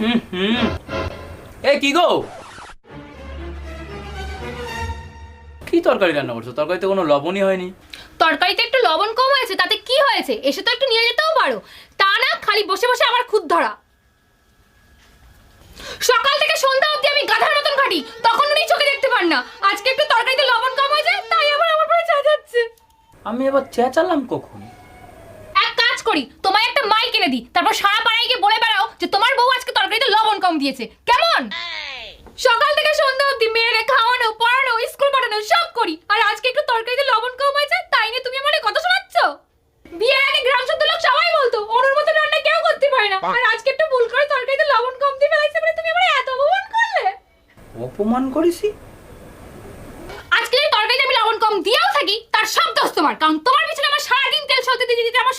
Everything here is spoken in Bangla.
হুম হুম। কি গো? কি তরকারি রান্না করছ? তরকারিতে কোনো লবণই হয়নি। তরকারিতে একটু লবণ কম হয়েছে তাতে কি হয়েছে? এসে তো একটু নিয়ে যেতেও পারো। তা না খালি বসে বসে আমার খুদ ধরা। সকাল থেকে সন্ধ্যা অবধি আমি গাধার মতন খাটি। তখন উনি চোখে দেখতে পান না। আজকে একটু তরকারিতে লবণ কম হয়েছে তাই আবার আমার পরে চা যাচ্ছে। আমি এবার চেঁচালাম কখন? এক কাজ করি তোমায় একটা মাইক এনে দিই তারপর সারা পাড়ায় গিয়ে বলে বেড়াও যে তোমার বউ আজকে তরকারিতে লবণ কম দিয়েছে। কেমন? সকাল থেকে সন্ধ্যা অবধি মেয়েরে খাওয়ানো পড়ানো স্কুল পাঠানো সব করি। আর আজকে একটু তরকারিতে লবণ কম হয়েছে তাই নিয়ে তুমি আমার কথা শোনাচ্ছ? বিয়ের আগে গ্রাম শুদ্ধ লোক সবাই বলতো ওর মতো রান্না কেউ করতে পারে না। আর আজকে একটু ভুল করে তরকারিতে লবণ কম দিয়ে ফেলাইছে বলে তুমি আমার এত অপমান করলে? অপমান করেছি? আজকে যদি তরকারিতে আমি লবণ কম দিয়েও থাকি তার সব দোষ তোমার কারণ তোমার পিছনে আমার সারাদিন তেল সলতে দিতে দিতে আমার